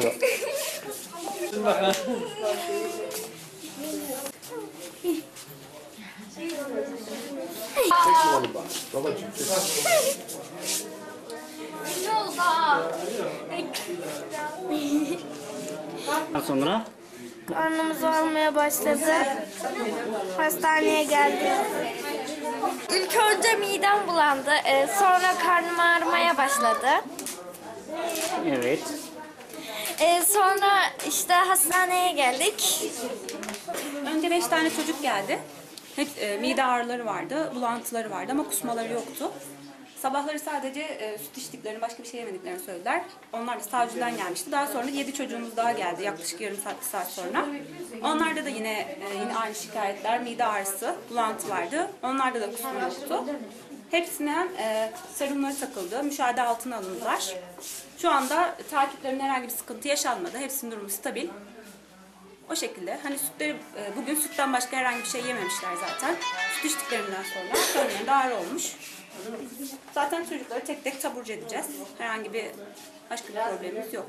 Çek bakalım bak. Babacığım çek. Daha sonra Karnımız ağrımaya başladı. Hastaneye geldik. İlk önce midem bulandı. Ee, sonra karnım ağrımaya başladı. evet. Ee, sonra işte hastaneye geldik. Önce beş tane çocuk geldi. Hep e, mide ağrıları vardı, bulantıları vardı ama kusmaları yoktu. Sabahları sadece e, süt içtiklerini, başka bir şey yemediklerini söylediler. Onlar da savcıdan gelmişti. Daha sonra yedi çocuğumuz daha geldi yaklaşık yarım saat, saat sonra. Onlarda da yine e, yine aynı şikayetler, mide ağrısı, bulantı vardı. Onlarda da kusma yoktu. Hepsine e, serumları takıldı, müşahede altına alındılar. Şu anda takiplerinde herhangi bir sıkıntı yaşanmadı. Hepsinin durumu stabil. O şekilde. Hani sütleri e, bugün sütten başka herhangi bir şey yememişler zaten. Süt içtiklerinden sonra önlerinde ağrı olmuş. Zaten çocukları tek tek taburcu edeceğiz. Herhangi bir başka bir problemimiz yok.